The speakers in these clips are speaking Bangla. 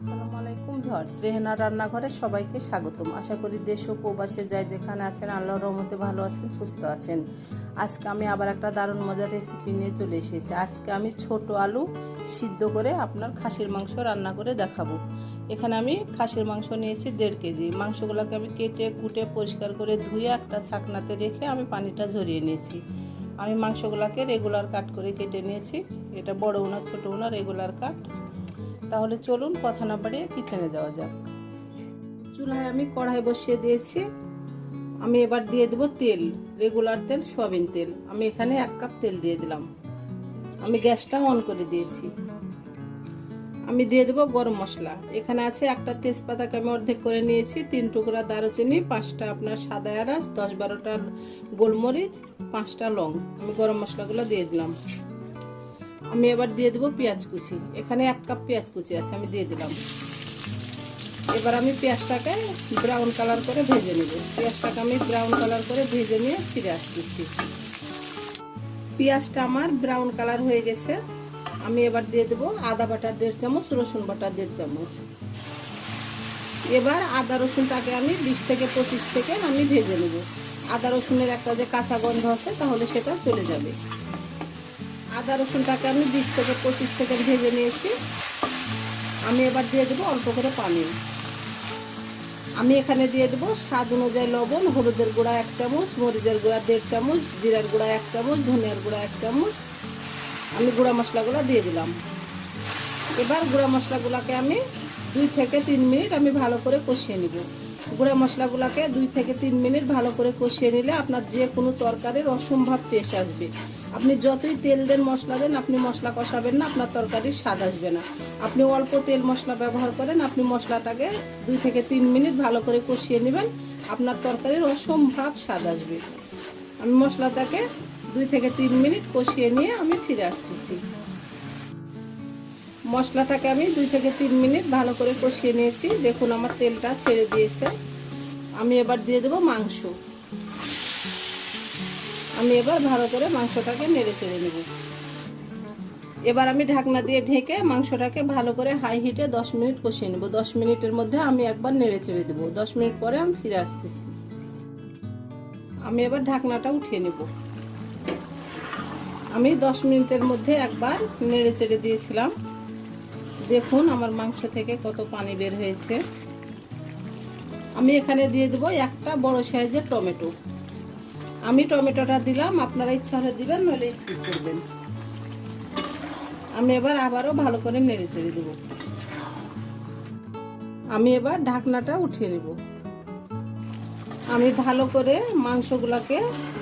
আসসালামু আলাইকুম ভিউয়ার্স, রেহেনা রান্নাঘরে সবাইকে স্বাগতম। আশা করি দেশ ও প্রবাসে যায় যেখানে আছেন, আল্লাহর রহমতে ভালো আছেন, সুস্থ আছেন। আজকে আমি আবার একটা দারুণ মজার রেসিপি নিয়ে চলে এসেছি। আজকে আমি ছোট আলু সিদ্ধ করে আপনার খাসির মাংস রান্না করে দেখাবো। এখানে আমি খাসির মাংস নিয়েছি দেড় কেজি। মাংসগুলোকে আমি কেটে কুটে পরিষ্কার করে ধুয়ে একটা ছাকনাতে রেখে আমি পানিটা ঝরিয়ে নিয়েছি। আমি মাংসগুলোকে রেগুলার কাট করে কেটে নিয়েছি। এটা বড় উনা, ছোটো উনা রেগুলার কাট তাহলে চলুন কথা না বাড়িয়ে কিচেনে যাওয়া যাক। চুলায় আমি কড়াই বসিয়ে দিয়েছি। আমি এবার দিয়ে দেবো তেল রেগুলার তেল, সয়াবিন তেল। আমি এখানে এক কাপ তেল দিয়ে দিলাম। আমি গ্যাসটা অন করে দিয়েছি। আমি দিয়ে দেবো গরম মশলা। এখানে আছে একটা তেজপাতাকে আমি অর্ধেক করে নিয়েছি, তিন টুকরা দারুচিনি, পাঁচটা আপনার সাদা এলাচ, দশ বারোটা গোলমরিচ, পাঁচটা লং। আমি গরম মশলাগুলো দিয়ে দিলাম। আমি এবার দিয়ে দেবো পেঁয়াজ কুচি। এখানে এক কাপ পেঁয়াজ কুচি আছে, আমি দিয়ে দিলাম। এবার আমি পেঁয়াজটাকে ব্রাউন কালার করে ভেজে নেব। পেঁয়াজটাকে আমি ব্রাউন কালার করে ভেজে নিয়ে ফিরে আসতেছি। পেঁয়াজটা আমার ব্রাউন কালার হয়ে গেছে। আমি এবার দিয়ে দেবো আদা বাটা দেড় চামচ, রসুন বাটা দেড় চামচ। এবার আদা রসুনটাকে আমি বিশ থেকে পঁচিশ থেকে আমি ভেজে নেব। আদা রসুনের একটা যে কাঁচা গন্ধ আছে, তাহলে সেটা চলে যাবে। আদা রসুনটাকে আমি বিশ থেকে পঁচিশ সেকেন্ড ভেজে নিয়েছি। আমি এবার দিয়ে দেবো অল্প করে পানি। আমি এখানে দিয়ে দেবো স্বাদ অনুযায়ী লবণ, হলুদের গুঁড়া এক চামচ, মরিচের গুঁড়া দেড় চামচ, জিরার গুঁড়া এক চামচ, ধনিয়ার গুঁড়া এক চামচ। আমি গুঁড়া মশলাগুলো দিয়ে দিলাম। এবার গুঁড়া মশলাগুলোকে আমি দুই থেকে তিন মিনিট আমি ভালো করে কষিয়ে নিব। গুঁড়া মশলাগুলোকে দুই থেকে তিন মিনিট ভালো করে কষিয়ে নিলে আপনার যে কোনো তরকারির অসম্ভব টেস্ট আসবে। আপনি যতই তেল দেন মশলা দেন, আপনি মশলা কষাবেন না, আপনার তরকারির স্বাদ আসবে না। আপনি অল্প তেল মশলা ব্যবহার করেন, আপনি মশলাটাকে দুই থেকে তিন মিনিট ভালো করে কষিয়ে নেবেন, আপনার তরকারির অসম্ভব স্বাদ আসবে। আমি মশলাটাকে দুই থেকে তিন মিনিট কষিয়ে নিয়ে আমি ফিরে আসতেছি। মশলাটাকে আমি দুই থেকে তিন মিনিট ভালো করে কষিয়ে নিয়েছি। দেখুন আমার তেলটা ছেড়ে দিয়েছে। আমি এবার দিয়ে দেবো মাংস। আমি এবার ভালো করে মাংসটাকে নেড়ে চেড়ে নেব। এবার আমি ঢাকনা দিয়ে ঢেকে মাংসটাকে ভালো করে হাই হিটে দশ মিনিট কষিয়ে নেব। দশ মিনিটের মধ্যে আমি একবার নেড়ে চেড়ে দেবো। দশ মিনিট পরে আমি ফিরে আসতেছি। আমি এবার ঢাকনাটা উঠিয়ে নেব। আমি দশ মিনিটের মধ্যে একবার নেড়ে চেড়ে দিয়েছিলাম। দেখুন আমার মাংস থেকে কত পানি বের হয়েছে। আমি এখানে দিয়ে দেবো একটা বড় সাইজের টমেটো। আমি টমেটোটা দিলাম, আপনারা ইচ্ছা হলে দিবেন, নইলে স্কিপ করবেন। আমি এবার আবারও ভালো করে নেড়ে চেড়ে দেবো। আমি এবার ঢাকনাটা উঠিয়ে নেব। আমি ভালো করে মাংসগুলোকে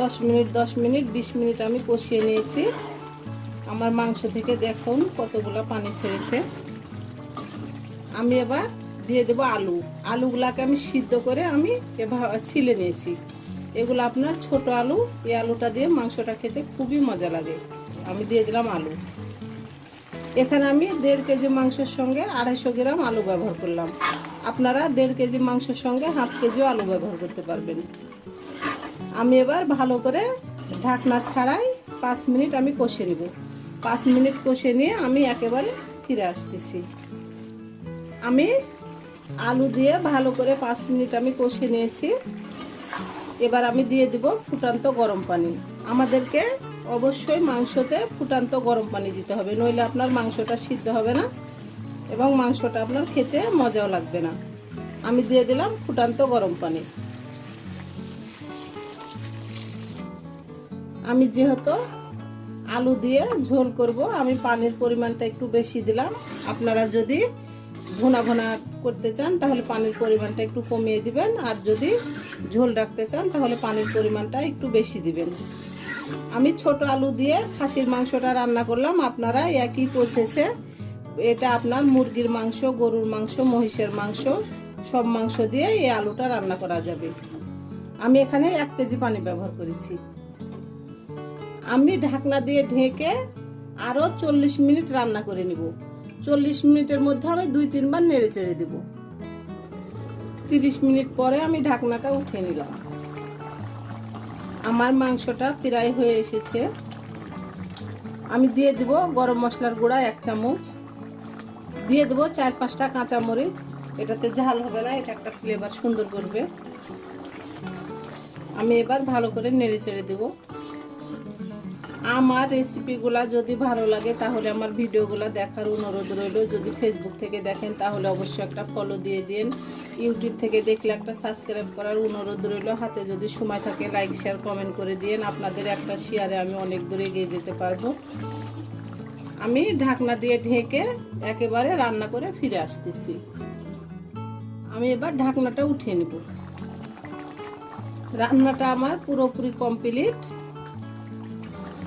দশ মিনিট দশ মিনিট, বিশ মিনিট আমি কষিয়ে নিয়েছি। আমার মাংস থেকে দেখুন কতগুলো পানি ছেড়েছে। আমি এবার দিয়ে দেবো আলু। আলুগুলাকে আমি সিদ্ধ করে আমি এভাবে ছিলে নিয়েছি। এগুলো আপনার ছোট আলু, এই আলুটা দিয়ে মাংসটা খেতে খুবই মজা লাগে। আমি দিয়ে দিলাম আলু। এখানে আমি দেড় কেজি মাংসের সঙ্গে আড়াইশো গ্রাম আলু ব্যবহার করলাম। আপনারা দেড় কেজি মাংসের সঙ্গে হাফ কেজিও আলু ব্যবহার করতে পারবেন। আমি এবার ভালো করে ঢাকনা ছাড়াই পাঁচ মিনিট আমি কষে নেব। পাঁচ মিনিট কষে নিয়ে আমি একেবারে ফিরে আসতেছি। আমি আলু দিয়ে ভালো করে পাঁচ মিনিট আমি কষে নিয়েছি। এবার আমি দিয়ে দিব ফুটান্ত গরম পানি। আমাদেরকে অবশ্যই মাংসতে ফুটান্ত গরম পানি দিতে হবে, নইলে আপনার মাংসটা সিদ্ধ হবে না এবং মাংসটা আপনার খেতে মজাও লাগবে না। আমি দিয়ে দিলাম ফুটান্ত গরম পানি। আমি যেহেতু আলু দিয়ে ঝোল করব, আমি পানির পরিমাণটা একটু বেশি দিলাম। আপনারা যদি ঘোনা ঘোনা করতে চান, তাহলে পানির পরিমাণটা একটু কমিয়ে দিবেন। আর যদি ঝোল রাখতে চান, তাহলে পানির পরিমাণটা একটু বেশি দিবেন। আমি ছোট আলু দিয়ে খাসির মাংসটা রান্না করলাম। আপনারা একই প্রসেসে এটা আপনার মুরগির মাংস, গরুর মাংস, মহিষের মাংস, সব মাংস দিয়ে এই আলুটা রান্না করা যাবে। আমি এখানে এক কেজি পানি ব্যবহার করেছি। আমি ঢাকনা দিয়ে ঢেকে আরও চল্লিশ মিনিট রান্না করে নিব। চল্লিশ মিনিটের মধ্যে আমি দুই তিনবার নেড়ে চেড়ে দেব। তিরিশ মিনিট পরে আমি ঢাকনাটা উঠে নিলাম। আমার মাংসটা প্রায় হয়ে এসেছে। আমি দিয়ে দিব গরম মশলার গুঁড়া এক চামচ। দিয়ে দেবো চার পাঁচটা কাঁচা মরিচ এটাতে ঝাল হবে না, এটা একটা ফ্লেভার সুন্দর করবে। আমি এবার ভালো করে নেড়ে চেড়ে দেবো। আমার রেসিপিগুলা যদি ভালো লাগে, তাহলে আমার ভিডিওগুলো দেখার অনুরোধ রইল। যদি ফেসবুক থেকে দেখেন, তাহলে অবশ্যই একটা ফলো দিয়ে দিন। ইউটিউব থেকে দেখলে একটা সাবস্ক্রাইব করার অনুরোধ রইল। হাতে যদি সময় থাকে লাইক শেয়ার কমেন্ট করে দিন আপনাদের একটা শেয়ারে আমি অনেক দূরে এগিয়ে যেতে পারব। আমি ঢাকনা দিয়ে ঢেকে একেবারে রান্না করে ফিরে আসতেছি। আমি এবার ঢাকনাটা উঠিয়ে নেব। রান্নাটা আমার পুরোপুরি কমপ্লিট